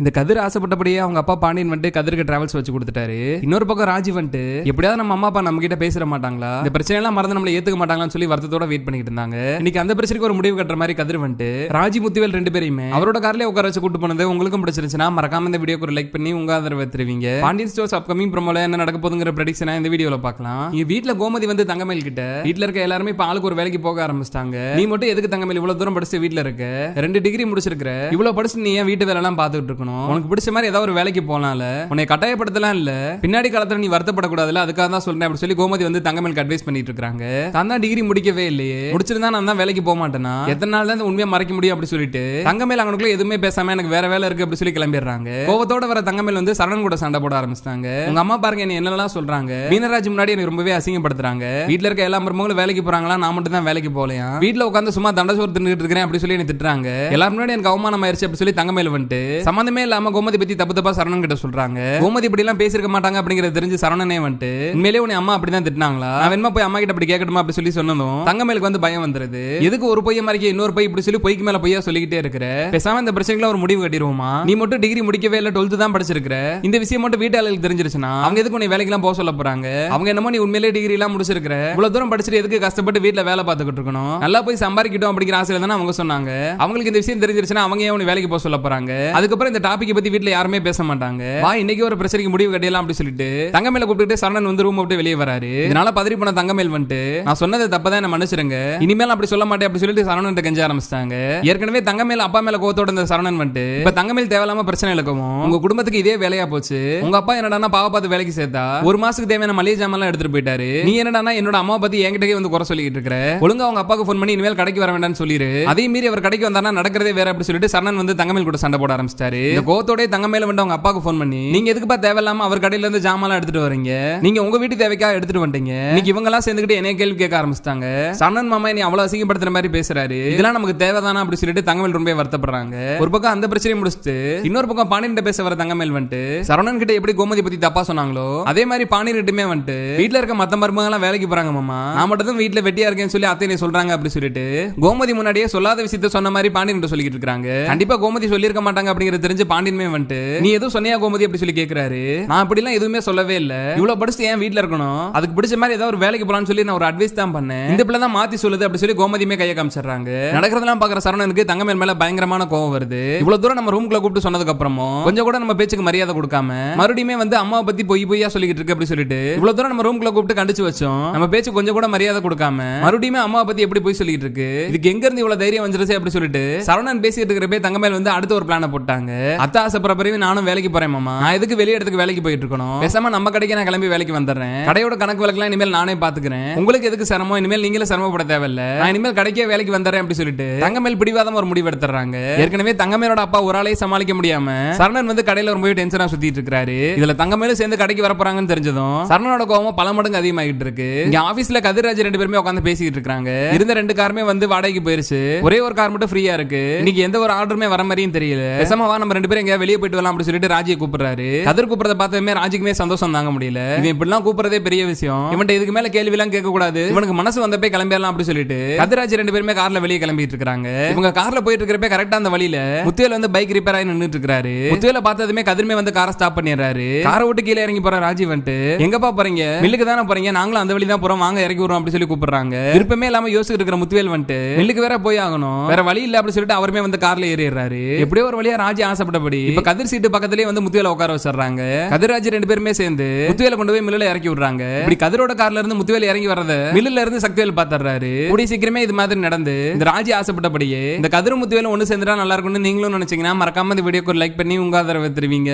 இந்த கதிர் ஆசைப்பட்டபடியே அவங்க அப்பா பாண்டியன் வந்துட்டு கதிருக்கு டிராவல்ஸ் வச்சு கொடுத்துட்டாரு. இன்னொரு பக்கம் ராஜி வந்துட்டு எப்படியாவது நம்ம அம்மா அப்பா நம்ம கிட்ட பேசிட மாட்டாங்களா? இந்த பிரச்சனை எல்லாம் மறந்து நம்மள ஏத்துக்க மாட்டாங்களான்னு சொல்லி வருத்தத்தோட வெயிட் பண்ணிட்டு இருந்தாங்க. இன்னைக்கு அந்த பிரச்சனைக்கு ஒரு முடிவு கட்டுற மாதிரி கதிர் வந்துட்டு ராஜி முத்துவேல் ரெண்டு பேரையுமே அவரோட கார்லயே உட்கார வச்சு கூட்டு போனது உங்களுக்கும் பிடிச்சிருந்துச்சுன்னா மறக்காம இந்த வீடியோக்கு ஒரு லைக் பண்ணி உங்க ஆதரவு தருவீங்க. பாண்டியன் ஸ்டோர்ஸ் அப்கமிங் ப்ரோமோல என்ன நடக்க போதுங்கிற ப்ரெடிக்ஷனை இந்த வீடியோல பார்க்கலாம். இங்க வீட்டுல கோமதி வந்து தங்கமேல் கிட்ட வீட்டுல இருக்க எல்லாருமே இப்ப ஆளுக்கு ஒரு வேலைக்கு போக ஆரம்பிச்சிட்டாங்க. நீ மட்டும் எதுக்கு தங்கமேல் இவ்வளவு தூரம் படிச்சு வீட்டுல இருக்க? ரெண்டு டிகிரி முடிச்சிருக்கிற. இவ்வளவு படிச்சு நீ ஏன் வீட்டு வேலை எல்லாம் பாத்துட்டு இருக்கணும்? உனக்கு பிடிச்ச மாதிரி ஏதாவது ஒரு வேலைக்கு போகலாம்ல உன்னை கட்டாயப்படுத்தலாம் இல்ல? பின்னாடி காலத்துல நீ வருத்தப்படக்கூடாதுல அதுக்காக தான் சொல்றேன். அப்படி சொல்லி கோமதி வந்து தங்கமேலுக்கு அட்வைஸ் பண்ணிட்டு இருக்காங்க. தான் தான் டிகிரி முடிக்கவே இல்லையே. முடிச்சிருந்தா நான் தான் வேலைக்கு போக மாட்டேனா? எத்தனை நாள் தான் இந்த உண்மையை மறைக்க முடியும் அப்படி சொல்லிட்டு. தங்கமேல் அவனுக்குள்ள எதுவுமே பேசாம எனக்கு வேற வேலை இருக்கு அப்படி சொல்லி கிளம்பிடுறாங்க. கோவத்தோட வர தங்கமேல் வந்து சரணன் கூட சண்டை போட ஆரம்பிச்சிட்டாங்க. உங்க அம்மா பாருங்க என்ன என்னெல்லாம் சொல்றாங்க. மீனராஜ் முன்னாடி எனக்கு ரொம்பவே அசிங்கப்படுத்துறாங்க. வீட்டுல இருக்க எல்லா மருமகளும் வேலைக்கு போறாங்களா? நான் மட்டும் தான் வேலைக்கு போகலையா? வீட்டுல உட்காந்து சும்மா தண்டசோர் தின்னுட்டு இருக்கிறேன் அப்படி சொல்லி என்ன திட்டுறாங்க. எல்லாரும் முன்னாடி எனக்கு அவமானம் ஆயிருச்சு அப்படி சொல்லி தங்கமேல் வந்துட்டு. சம்மந்தமே இல்லாம கோமதி பத்தி தப்பு தப்பா சரணன் கிட்ட சொல்றாங்க. கோமதி இப்படி எல்லாம் பேசிருக்க மாட்டாங்க அப்படிங்கறது தெரிஞ்சு சரணனே வந்துட்டு உண்மையிலேயே உன் அம்மா அப்படிதான் திட்டினாங்களா? நான் வேணுமா போய் அம்மா கிட்ட அப்படி கேட்கணுமா அப்படி சொல்லி சொன்னதும் தங்கமேலுக்கு வந்து பயம் வந்துருது. எதுக்கு ஒரு பொய்ய மாதிரி இன்னொரு பொய்? இப்படி சொல்லி பொய்க்கு மேல பொய்யா சொல்லிக்கிட்டே இருக்கிற பேசாம இந்த பிரச்சனைகளை ஒரு முடிவு கட்டிடுவோமா? நீ மட்டும் டிகிரி முடிக்கவே இல்ல டுவெல்த் தான் படிச்சிருக்கிற. இந்த விஷயம் மட்டும் வீட்டாளர்களுக்கு தெரிஞ்சிருச்சுன்னா அவங்க எதுக்கு உன்னை வேலைக்கெல்லாம் போக சொல்ல போறாங்க? அவங்க என்னமோ நீ உண்மையிலேயே டிகிரி எல்லாம் முடிச்சிருக்கிற. இவ்வளவு தூரம் படிச்சுட்டு எதுக்கு கஷ்டப்பட்டு வீட்டுல வேலை பார்த்துக்கிட்டு இருக்கணும்? நல்லா போய் சம்பாதிக்கிட்டோம் அப்படிங்கிற ஆசையில தானே அவங்க சொன்னாங்க. அவங்களுக்கு இந்த விஷயம் தெரிஞ்சிருச்சுன்னா அவங்க ஏன் உன்னை வேலைக்கு போக சொல்ல போறாங்க? அதுக்கப்புறம் இந்த டாபிக் பத்தி வீட்ல யாருமே பேச மாட்டாங்க வா இன்னைக்கு ஒரு பிரச்சனைக்கு முடிவு கட்டிடலாம் அப்படி சொல்லிட்டு தங்கமேல கூப்பிட்டு சரணன் வந்து ரூம் விட்டு வெளியே வராரு. இதனால பதறி போன தங்கமேல் வந்துட்டு நான் சொன்னது தப்பதான் என்ன மன்னிச்சிருங்க. இனிமேல் அப்படி சொல்ல மாட்டேன் அப்படி சொல்லிட்டு சரணன் கெஞ்ச ஆரம்பிச்சிட்டாங்க. ஏற்கனவே தங்கமேல அப்பா மேல கோவத்தோட இருந்த சரணன் வந்துட்டு இப்ப தங்கமேல் தேவையில்லாம பிரச்சனை இழக்கவும் உங்க குடும்பத்துக்கு இதே வேலையா போச்சு. உங்க அப்பா என்னடா பாவ பார்த்து வேலைக்கு சேர்த்தா ஒரு மாசத்துக்கு தேவையான மளிகை ஜாமான் எடுத்துட்டு போயிட்டாரு. நீ என்னடா என்னோட அம்மா பத்தி என்கிட்டயே வந்து குறை சொல்லிட்டு இருக்கிற. ஒழுங்கா அவங்க அப்பாவுக்கு ஃபோன் பண்ணி இனிமேல் கடைக்கு வர வேண்டாம்னு சொல்லிரு. அதே மீறி அவர் கடைக்கு வந்தாருன்னா நடக்கிறதே வேற அப்படி சொல்லிட்டு சரணன் வந்து தங்கமேல் கூட சண்டை போட ஆரம்பிச்சிட்டாரு. இந்த தங்க மேல வந்து அவங்க அப்பாவுக்கு ஃபோன் பண்ணி நீங்க எதுக்குப்பா தேவையில்லாம அவர் கடையில இருந்து ஜாமான் எடுத்துட்டு வரீங்க நீங்க உங்க வீட்டு தேவைக்காக எடுத்துட்டு வந்துட்டீங்க. இன்னைக்கு இவங்க எல்லாம் சேர்ந்துக்கிட்டு என்ன கேள்வி கேட்க ஆரம்பிச்சிட்டாங்க. சரணன் மாமா நீ அவ்வளவு அசிங்கப்படுத்துற மாதிரி பேசுறாரு. இதெல்லாம் நமக்கு தேவைதானா அப்படி சொல்லிட்டு தங்கமேல் ரொம்ப வருத்தப்படுறாங்க. ஒரு பக்கம் அந்த பிரச்சனையை முடிச்சுட்டு இன்னொரு பக்கம் பாண்டியன் பேச வர தங்கமேல் வந்துட்டு சரவணன் கிட்ட எப்படி கோமதி பத்தி தப்பா சொன்னாங்களோ அதே மாதிரி பாண்டியன்கிட்டமே வந்துட்டு வீட்ல இருக்க மத்த மருமகள் எல்லாம் வேலைக்கு போறாங்க மாமா. நான் மட்டும் தான் வீட்டுல வெட்டியா இருக்கேன்னு சொல்லி அத்தை நீ சொல்றாங்க அப்படி சொல்லிட்டு கோமதி முன்னாடியே சொல்லாத விஷயத்த சொன்ன மாதிரி பாண்டியன் கிட்ட சொல்லிட்டு இருக்காங்க. கண்டிப்பா கோமதி சொல்லியிருக்க மாட்டாங்க அப்படிங்கிற தெரிஞ்சு பாண்டியன்மே வந்துட்டு நீ எதுவும் சொன்னியா கோமதி? அப்படி சொல்லி கேக்குறாரு. நான் அப்படிலாம் எதுவுமே சொல்லவே இல்ல. இவ்வளவு படிச்சு ஏன் வீட்டுல இருக்கணும்? அதுக்கு பிடிச்ச மாதிரி ஏதாவது ஒரு வேலைக்கு போலான்னு சொல்லி நான் ஒரு அட்வைஸ் தான் பண்ணேன். இந்த பிள்ளை தான் மாத்தி சொல்லுது அப்படி சொல்லி கோமதியுமே கையை காமிச்சிடுறாங்க. நடக்கிறதெல்லாம் பாக்குற சரவணனுக்கு தங்கமேல் மேல பயங்கரமான கோவம் வருது. இவ்வளவு தூரம் நம்ம ரூம்குள்ள கூப்பிட்டு சொன்னதுக்கு அப்புறமும் கொஞ்சம் கூட நம்ம பேச்சுக்கு மரியாதை கொடுக்காம மறுபடியுமே வந்து அம்மாவை பத்தி பொய் பொய்யா சொல்லிட்டு இருக்கு அப்படி சொல்லிட்டு இவ்வளவு தூரம் நம்ம ரூம்குள்ள கூப்பிட்டு கண்டிச்சு வச்சோம். நம்ம பேச்சு கொஞ்சம் கூட மரியாதை கொடுக்காம மறுபடியும் அம்மாவை பத்தி எப்படி போய் சொல்லிட்டு இருக்கு? இதுக்கு எங்க இருந்து இவ்வளவு தைரியம் வந்துருச்சு அப்படி சொல்லிட்டு சரவணன் பேசிட்டு இருக்கிறப்ப தங்கமேல் வந்து அடுத்த ஒரு பிளான போட்டாங்க. அத்தா ஆசைப்படுற பிறகு நானும் வேலைக்கு போறேன் மாமா. நான் எதுக்கு வெளிய இடத்துக்கு வேலைக்கு போயிட்டு இருக்கணும் பேசாம நம்ம கடைக்கு நான் கிளம்பி வேலைக்கு வந்துடுறேன். கடையோட கணக்கு விளக்கெல்லாம் இனிமேல் நானே பாத்துக்கிறேன். உங்களுக்கு எதுக்கு சிரமம்? இனிமேல் நீங்களே சிரமப்பட தேவையில்ல. நான் இனிமேல் கடைக்கே வேலைக்கு வந்துடுறேன் அப்படி சொல்லிட்டு தங்கமேல் பிடிவாதம் ஒரு முடிவு எடுத்துறாங்க ஏற்கனவே தங்கமேலோட அப்பா ஒரு ஆளையே சமாளிக்க முடியாம சரணன் வந்து கடையில ரொம்பவே டென்ஷனா சுத்திட்டு இருக்காரு. இதுல தங்கமேலும் சேர்ந்து கடைக்கு வர போறாங்கன்னு தெரிஞ்சதும் சரணனோட கோவம் பல மடங்கு அதிகமாகிட்டு இருக்கு. இங்க ஆபீஸ்ல கதிர்ராஜ் ரெண்டு பேருமே உட்காந்து பேசிட்டு இருக்காங்க. இருந்த ரெண்டு காருமே வந்து வாடகைக்கு போயிருச்சு. ஒரே ஒரு கார் மட்டும் ஃப்ரீயா இருக்கு. இன்னைக்கு எந்த ஒரு ஆர்டருமே வர மாதிரியும் தெரியல. பேசாம நம்ம ரெண்டு பேரும் எங்கேயா வெளியே போயிட்டு வரலாம் அப்படின்னு சொல்லிட்டு ராஜியை கூப்பிடுறாரு. கதர் கூப்பிடுறத பார்த்ததுமே ராஜிக்குமே சந்தோஷம் தாங்க முடியல. இவன் இப்படிலாம் கூப்பிடுறதே பெரிய விஷயம். இவன்ட்ட இதுக்கு மேல கேள்வி எல்லாம் கேட்க கூடாது இவனுக்கு மனசு வந்தப்பே கிளம்பிடலாம் அப்படின்னு சொல்லிட்டு கதிராஜ் ரெண்டு பேருமே கார்ல வெளியே கிளம்பிட்டு இருக்காங்க. இவங்க கார்ல போயிட்டு இருக்கிறப்ப கரெக்டா அந்த வழியில முத்தியல் வந்து பைக் ரிப்பேர் ஆகி நின்னுட்டு இருக்காரு. முத்தியல பார்த்ததுமே கதிர்மே வந்து காரை ஸ்டாப் பண்ணிடுறாரு. காரை விட்டு கீழே இறங்கி போற ராஜீவ் வந்துட்டு எங்கப்பா போறீங்க? மில்லுக்கு தானே போறீங்க? நாங்களும் அந்த வழி தான் போறோம். வாங்க இறக்கி விடுறோம் அப்படி சொல்லி கூப்பிடுறாங்க. விருப்பமே இல்லாம யோசிச்சுட்டு இருக்கிற முத்துவேல் வந்துட்டு மில்லுக்கு வேற போய் ஆகணும். வேற வழி இல்ல அப்படி சொல்லிட்டு அவருமே வந்து கார்ல ஏறிடுறாரு. எப்படியோ ஒரு வழியா ராஜி ஆசைப்பட்டபடி இப்ப கதிர் சீட்டு பக்கத்துலயே வந்து முத்துவேல உட்கார வச்சிடுறாங்க. கதிர்ராஜ் ரெண்டு பேருமே சேர்ந்து முத்துவேல கொண்டு போய் மில்லுல இறக்கி விடுறாங்க. இப்படி கதிரோட கார்ல இருந்து முத்துவேல் இறங்கி வரத மில்லுல இருந்து சக்திவேல் பாத்துறாரு கூடிய சீக்கிரமே இது மாதிரி நடந்து இந்த ராஜி ஆசைப்பட்டபடியே இந்த கதிர் முத்துவேலும் ஒண்ணு சேர்ந்துட்டா நல்லா இருக்கும்னு நீங்களும் நினைச்சீங்கன்னா மறக்காம இந்த வீடியோக்கு ஒரு லைக் பண்ணி உங்க ஆதரவை தருவீங்க.